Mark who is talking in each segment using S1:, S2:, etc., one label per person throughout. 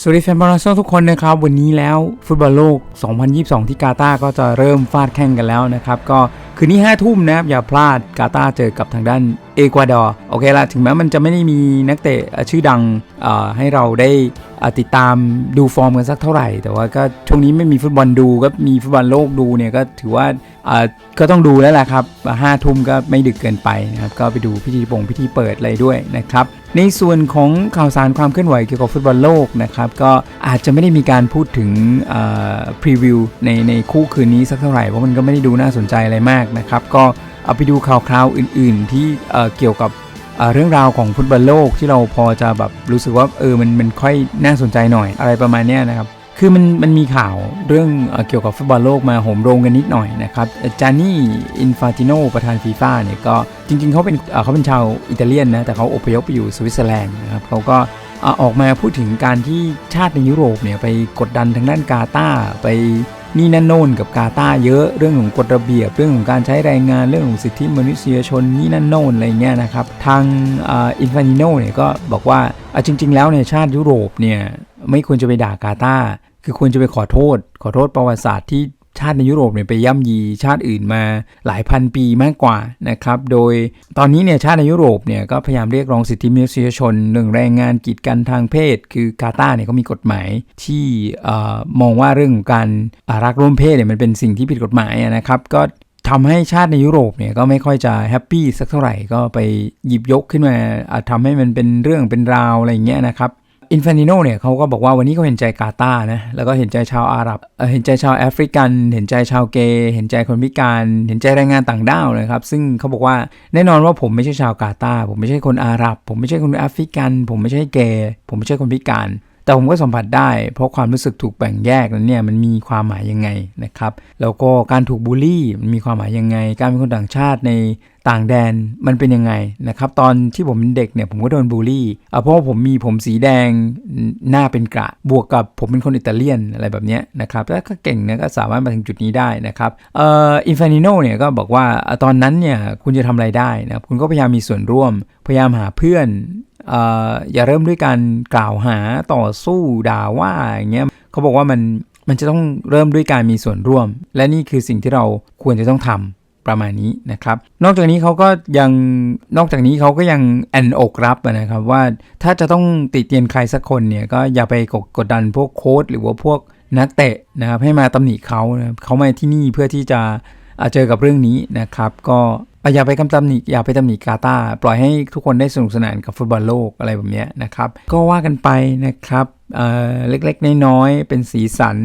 S1: สวัสดีแฟนบอลโซทุกคนนะครับ วันนี้แล้วฟุตบอลโลก 2022 ที่กาตาร์ก็จะเริ่มฟาดแข่งกันแล้วนะครับ ก็คืนนี้5ทุ่มนะครับ อย่าพลาดกาตาเจอกับทางด้านเอกวาดอร์โอเคละถึงแม้มันจะไม่ได้มีนักเตะชื่อดังให้เราได้ติดตามดูฟอร์มกันสักเท่าไหร่ แต่ว่าก็ช่วงนี้ไม่มีฟุตบอลดูก็มีฟุตบอลโลกดูเนี่ยก็ถือว่าอ่าก็ต้องดูแล้วแหละครับห้าทุ่มก็ไม่ดึกเกินไปนะครับก็ไปดูพิธีปงพิธีเปิดอะไรด้วยนะครับในส่วนของข่าวสารความเคลื่อนไหวเกี่ยวกับฟุตบอลโลกนะครับก็อาจจะไม่ได้มีการพูดถึงพรีวิวในในคู่คืนนี้สักเท่าไหร่เพราะมันก็ไม่ได้ดูน่าสนใจอะไรมากนะครับ ก็เอาไปดูข่าวคราวอื่น ๆ ที่เเกี่ยวกับเเรื่องราวของฟุตบอลโลกที่เราพอจะแบบรู้สึกว่าเออมันมันค่อยน่าสนใจหน่อยอะไรประมาณนี้นะครับคือมันมันมีข่าวเรื่องเอเกี่ยวกับฟุตบอลโลกมาโหมโรงกันนิดหน่อยนะครับจานี่อินฟาติโนประธานฟีฟ่าเนี่ยก็จริงๆเขาเป็นเเขาเป็นชาวอิตาเลียนนะแต่เขาอพยพไปอยู่สวิตเซอร์แลนด์นะครับเขาก็ออออกมาพูดถึงการที่ชาติในยุโรปเนี่ยไปกดดันทางด้านกาตาร์ไป นี่นั่นโน่นกับกาตาเยอะเรื่องของกฎระเบียบ เรื่องของการใช้แรงงานเรื่องของสิทธิมนุษยชนนี่นั่นโน่นอะไรเงี้ยนะครับทางอินฟานิโนเนี่ยก็บอกว่าอะจริง ๆ แล้วเนี่ยชาติยุโรปเนี่ยไม่ควรจะไปด่ากาตาคือควรจะไปขอโทษ ขอโทษประวัติศาสตร์ที่ ชาติในยุโรปเนี่ยไปย่ำยีชาติอื่นมาหลายพันปีมากกว่านะครับ โดยตอนนี้เนี่ยชาติในยุโรปเนี่ยก็พยายามเรียกร้องสิทธิมนุษยชนเรื่องแรงงานกีดกันทางเพศ คือกาตาร์เนี่ยเขามีกฎหมายที่มองว่าเรื่องของการรักร่วมเพศเนี่ยมันเป็นสิ่งที่ผิดกฎหมายนะครับ ก็ทำให้ชาติในยุโรปเนี่ยก็ไม่ค่อยจะแฮปปี้สักเท่าไหร่ก็ไปหยิบยกขึ้นมาอ่าทำให้มันเป็นเรื่องเป็นราวอะไรเงี้ยนะครับ อินฟานิโนเนี่ยเขาก็บอกว่าวันนี้เขาเห็นใจกาตานะ แล้วก็เห็นใจชาวอาหรับเเห็นใจชาวแอฟริกัน เห็นใจชาวเกย์เห็นใจคนพิการ เห็นใจแรงงานต่างด้าวนะครับ ซึ่งเขาบอกว่าแน่นอนว่าผมไม่ใช่ชาวกาตาผมไม่ใช่คนอาหรับ ผมไม่ใช่คนแอฟริกัน ผมไม่ใช่เกย์ผมไม่ใช่คนพิการ แต่ผมก็สัมผัสได้ เพราะความรู้สึกถูกแบ่งแยกนั้นเนี่ยมันมีความหมายยังไงนะครับ แล้วก็การถูกบูลลี่มันมีความหมายยังไง การเป็นคนต่างชาติใน ต่างแดนมันเป็นยังไงนะครับ ตอนที่ผมเป็นเด็กเนี่ยผมก็โดนบูลลี่เพราะว่าผมมีผมสีแดงหน้าเป็นกระบวกกับผมเป็นคนอิตาเลียนอะไรแบบเนี้ยนะครับแล้วก็เก่งนะก็สามารถมาถึงจุดนี้ได้นะครับเอ่ออินฟานิโนเนี่ยก็บอกว่าตอนนั้นเนี่ยคุณจะทำอะไรได้นะค,คุณก็พยายามมีส่วนร่วม พยายามหาเพื่อนเอ่ออย่าเริ่มด้วยการกล่าวหาต่อสู้ด่าว่าอย่างเงี้ยเขาบอกว่ามันมันจะต้องเริ่มด้วยการมีส่วนร่วม และนี่คือสิ่งที่เราควรจะต้องทำ ประมาณนี้นะครับ นอกจากนี้เขาก็ยังนอกจากนี้เขาก็ยังแอนอกรับนะครับว่าถ้าจะต้องติเตียนใครสักคนเนี่ยก็อย่าไปกดกดดันพวกโค้ดหรือว่าพวกนักเตะนะครับให้มาตำหนิเขานะเขามาที่นี่เพื่อที่จะอ่าเจอกับเรื่องนี้นะครับ ก็ อย่าไปกำตำหนิอย่าไปตำหนิกาตาปล่อยให้ทุกคนได้สนุกสนานกับฟุตบอลโลกอะไรแบบนี้นะครับ ก็ว่ากันไปนะครับเเล็กๆ น้อยๆ เป็นสีสัน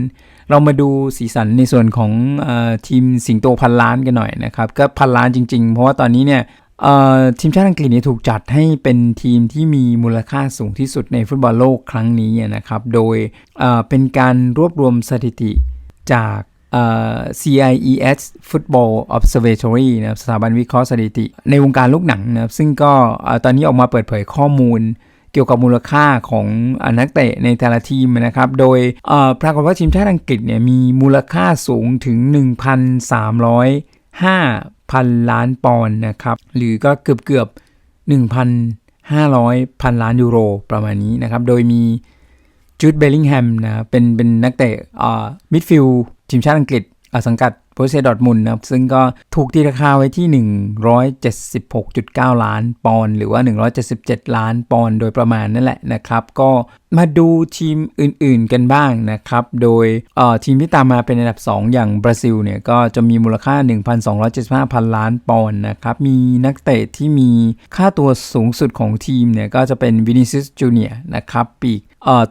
S1: เรามาดูสีสันในส่วนของอทีมสิงโตพันล้านกันหน่อยนะครับ ก็พันล้านจริงๆ เพราะว่าตอนนี้เนี่ยทีมชาติอังกฤษเนี่ยถูกจัดให้เป็นทีมที่มีมูลค่าสูงที่สุดในฟุตบอลโลกครั้งนี้นะครับ โดยเเป็นการรวบรวมสถิติจาก CIES Football Observatory นะครับสถาบันวิเคราะห์สถิติ ในวงการลูกหนังนะครับซึ่งก็ตอนนี้ออกมาเปิดเผยข้อมูลเกี่ยวกับมูลค่าของนักเตะในแต่ละทีมนะครับ โดยปรากฏว่าทีมชาติอังกฤษเนี่ยมีมูลค่าสูงถึง 1,305พันล้านปอนด์นะครับ หรือก็เกือบเกือบ1,500 พันล้านยูโรประมาณนี้นะครับ โดยมี จูดเบลลิงแฮมนะครับเป็นเป็นนักเตะอ่ามิดฟิลด์ทีมชาติอังกฤษอสังกัด โบรเซียดอร์ทมุนนะครับ ซึ่งก็ถูกตีราคาไว้ที่ 176.9 ล้านปอนด์หรือว่า 177 ล้านปอนด์โดยประมาณนั่นแหละนะครับ ก็มาดูทีมอื่นๆกันบ้างนะครับ โดยทีมที่ตามมาเป็นอันดับ 2 อย่างบราซิลเนี่ยก็จะมีมูลค่า 1,275พันล้านปอนด์นะครับ มีนักเตะที่มีค่าตัวสูงสุดของทีมเนี่ยก็จะเป็นวินิซิสจูเนียนะครับปีก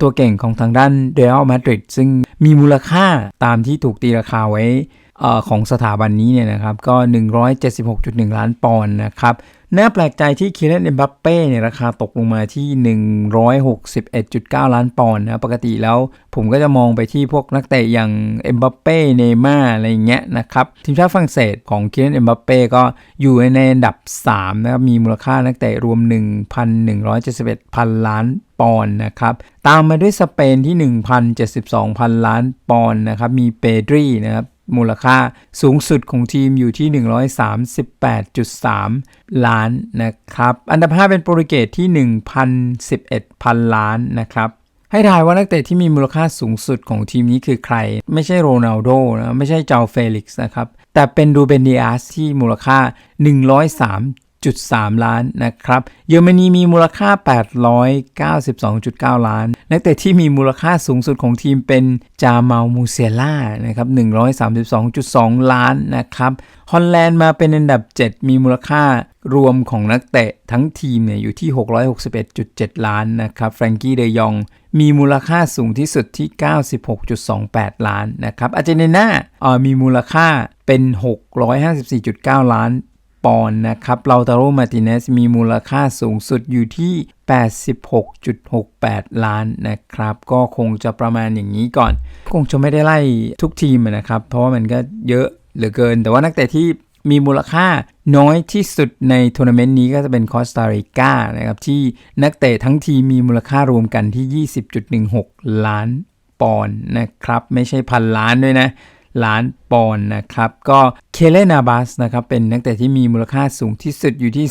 S1: ตัวเก่งของทางด้านเรอัลมาดริดซึ่งมีมูลค่าตามที่ถูกตีราคาไว้ ของสถาบันนี้เนี่ยนะครับก็ 176.1 ล้านปอนด์นะครับน่าแปลกใจที่คิเลนเอ็มบัปเป้เนี่ยราคาตกลงมาที่ 161.9 ล้านปอนด์นะปกติแล้วผมก็จะมองไปที่พวกนักเตะอย่างเอ็มบัปเป้เนย์ม่าอะไรเงี้ยนะครับทีมชาติฝรั่งเศสของคิเลนเอ็มบัปเป้ก็อยู่ในอันดับ 3 นะครับ มีมูลค่านักเตะรวม 1,171 พันล้านปอนด์นะครับ ตามมาด้วยสเปนที่ 1,072 พันล้านปอนด์นะครับ มีเปดรีนะครับ มูลค่าสูงสุดของทีมอยู่ที่ 138.3 ล้านนะครับ อันดับ 5 เป็นโปรตุเกสที่ 1,011 พันล้านนะครับ ให้ทายว่านักเตะที่มีมูลค่าสูงสุดของทีมนี้คือใคร ไม่ใช่โรนัลโดนะไม่ใช่เจ้าเฟลิกซ์นะครับ แต่เป็นดูเบนเดียสที่มูลค่า 103.3ล้านนะครับ เยอรมนีมีมูลค่า 892.9 ล้าน นักเตะที่มีมูลค่าสูงสุดของทีมเป็นจามาลมูเซล่านะครับ132.2 ล้านนะครับฮอลแลนด์มาเป็นอันดับ 7 มีมูลค่ารวมของนักเตะทั้งทีมเนี่ยอยู่ที่ 661.7 ล้านนะครับแฟรงกี้เดยองมีมูลค่าสูงที่สุดที่ 96.28 ล้านนะครับอาร์เจนตินามีมูลค่าเป็น 654.9 ล้าน ปอนด์นะครับเลาตาโรมาติเนสมีมูลค่าสูงสุดอยู่ที่ 86.68 ล้านนะครับ ก็คงจะประมาณอย่างนี้ก่อน คงจะไม่ได้ไล่ทุกทีมนะครับ เพราะว่ามันก็เยอะเหลือเกิน แต่ว่านักเตะที่มีมูลค่าน้อยที่สุดในทัวร์นาเมนต์นี้ก็จะเป็นคอสตาริกานะครับที่นักเตะทั้งทีมมีมูลค่ารวมกันที่ 20.16 ล้านปอนด์นะครับ ไม่ใช่พันล้านด้วยนะ ล้านปอนด์นะครับ ก็เคเลนาบัสนะครับ เป็นนักเตะที่มีมูลค่าสูงที่สุดอยู่ที่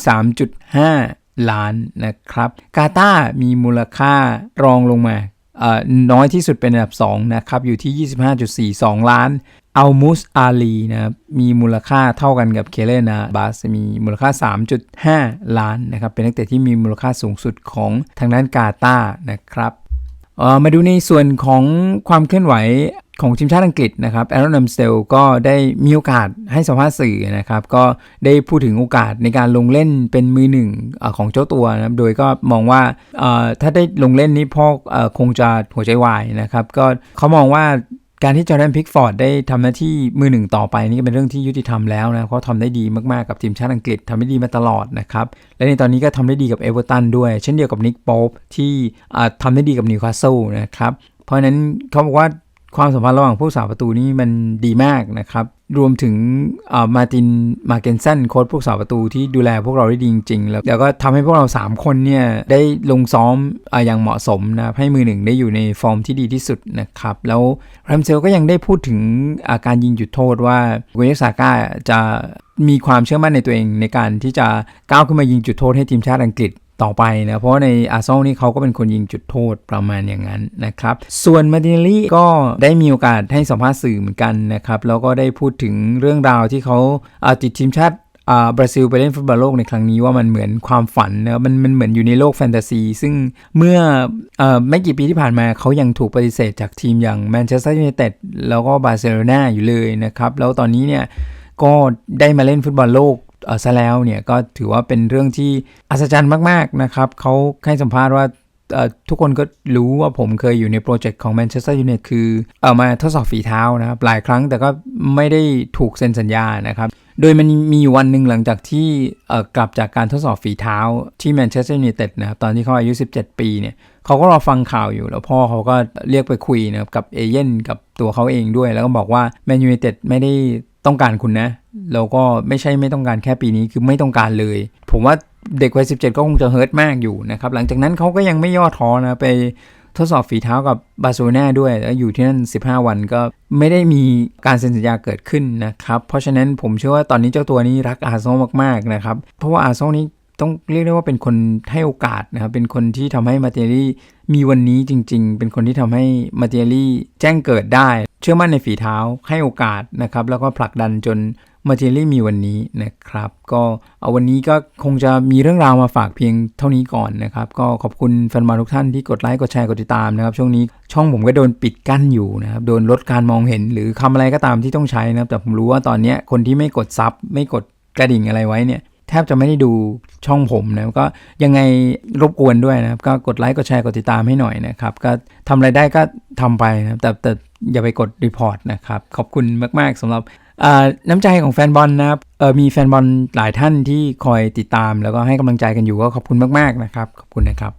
S1: 3.5 ล้านนะครับ กาตามีมูลค่ารองลงมาอ่อน้อยที่สุดเป็นอันดับ 2 นะครับ อยู่ที่ 25.42 ล้านอัลมุสอาลีนะครับมีมูลค่าเท่ากันกับเคเลนาบัสมีมูลค่า 3.5 ล้านนะครับ เป็นนักเตะที่มีมูลค่าสูงสุดของทางด้านกาตานะครับมาดูในส่วนของความเคลื่อนไหว ของทีมชาติอังกฤษนะครับแอรอนนัมสเตลก็ได้มีโอกาสให้สัมภาษณ์สื่อนะครับ ก็ได้พูดถึงโอกาสในการลงเล่นเป็นมือหนึ่งอของเจ้าตัวนะครับ โดยก็มองว่าถ้าได้ลงเล่นนี้พ่อคงจะหัวใจวายนะครับ ก็เขามองว่าการที่จอร์แดนพิกฟอร์ดได้ทำหน้าที่มือหนึ่งต่อไปนี่ก็เป็นเรื่องที่ยุติธรรมแล้วนะเขาทำได้ดีมากๆกับทีมชาติอังกฤษทำได้ดีมาตลอดนะครับ และในตอนนี้ก็ทำได้ดีกับเอเวอร์ตันด้วย เช่นเดียวกับนิกโป๊ปที่อ่าทำได้ดีกับนิวคาสเซิลนะครับเพราะฉะนั้นเขาบอกว่า ความสัมพันธ์ระหว่างผู้สาวประตูนี่มันดีมากนะครับ รวมถึงมาตินมาเกนสันโค้ชผู้สาวประตูที่ดูแลพวกเราได้ดีจริงๆ แล้วแล้วก็ทำให้พวกเรา 3 คนเนี่ยได้ลงซ้อมออย่างเหมาะสมนะให้มือหนึ่งได้อยู่ในฟอร์มที่ดีที่สุดนะครับ แล้วแรมเซลก็ยังได้พูดถึงาการยิงจุดโทษว่าเวเนซาก้าจะมีความเชื่อมั่นในตัวเองในการที่จะก้าวขึ้นมายิงจุดโทษให้ทีมชาติอังกฤษ ต่อไปนะเพราะในอาร์เซนอลนี่เขาก็เป็นคนยิงจุดโทษประมาณอย่างนั้นนะครับ ส่วนมาตินลี่ก็ได้มีโอกาสให้สัมภาษณ์สื่อเหมือนกันนะครับ แล้วก็ได้พูดถึงเรื่องราวที่เขาอาติดทีมชาติอ่าบราซิลไปเล่นฟุตบอลโลกในครั้งนี้ว่ามันเหมือนความฝันนะมันมันเหมือนอยู่ในโลกแฟนตาซี ซึ่งเมื่อเอ่อไม่กี่ปีที่ผ่านมาเขายังถูกปฏิเสธจากทีมอย่างแมนเชสเตอร์ยูไนเต็ดแล้วก็บาร์เซโลนาอยู่เลยนะครับ แล้วตอนนี้เนี่ยก็ได้มาเล่นฟุตบอลโลก ซะแล้วเนี่ยก็ถือว่าเป็นเรื่องที่อัศจรรย์มากๆนะครับเขาให้สัมภาษณ์ว่าทุกคนก็รู้ว่าผมเคยอยู่ในโปรเจกต์ของแมนเชสเตอร์ยูไนเต็ดคือเอามาทดสอบฝีเท้านะครับหลายครั้งแต่ก็ไม่ได้ถูกเซ็นสัญญานะครับ โดยมันมีวันหนึ่งหลังจากที่กลับจากการทดสอบฝีเท้าที่แมนเชสเตอร์ยูไนเต็ดนะครับตอนที่เขาอายุ 17 ปีเนี่ยเขาก็รอฟังข่าวอยู่แล้วพ่อเขาก็เรียกไปคุยนะครับกับเอเย่นกับตัวเขาเองด้วย แล้วก็บอกว่าแมนยูไนเต็ดไม่ได้ ต้องการคุณนะแล้วก็ไม่ใช่ไม่ต้องการแค่ปีนี้คือไม่ต้องการเลย ผมว่าเด็กวัย17ก็คงจะเฮิร์ตมากอยู่นะครับ หลังจากนั้นเขาก็ยังไม่ย่อท้อนะไปทดสอบฝีเท้ากับบาร์เซโลนาด้วย แล้วอยู่ที่นั่น 15 วันก็ไม่ได้มีการเซ็นสัญญาเกิดขึ้นนะครับ เพราะฉะนั้นผมเชื่อว่าตอนนี้เจ้าตัวนี้รักอาร์เซนอลมากๆนะครับ เพราะว่าอาร์เซนอลนี้ ต้องเรียกได้ว่าเป็นคนให้โอกาสนะครับ เป็นคนที่ทำให้มาเตลี่มีวันนี้จริง ๆ เป็นคนที่ทำให้มาเตลี่แจ้งเกิดได้ เชื่อมั่นในฝีเท้าให้โอกาสนะครับ แล้วก็ผลักดันจนมาเตลี่มีวันนี้นะครับ ก็เอาวันนี้ก็คงจะมีเรื่องราวมาฝากเพียงเท่านี้ก่อนนะครับ ก็ขอบคุณแฟนบอลทุกท่านที่กดไลค์กดแชร์กดติดตามนะครับ ช่วงนี้ช่องผมก็โดนปิดกั้นอยู่นะครับโดนลดการมองเห็น หรือคำอะไรก็ตามที่ต้องใช้นะครับแต่ผมรู้ว่าตอนนี้คนที่ไม่กดซับไม่กดกระดิ่งอะไรไว้เนี่ย แทบจะไม่ได้ดูช่องผมนะก็ยังไงรบกวนด้วยนะครับ ก็กดไลค์กดแชร์กดติดตามให้หน่อยนะครับ ก็ทำอะไรได้ก็ทำไปนะครับแต่แต่อย่าไปกดรีพอร์ตนะครับ ขอบคุณมาก ๆสำหรับน้ำใจของแฟนบอลนะครับมีแฟนบอลหลายท่านที่คอยติดตาม แล้วก็ให้กำลังใจกันอยู่ก็ขอบคุณมาก ๆนะครับ ขอบคุณนะครับ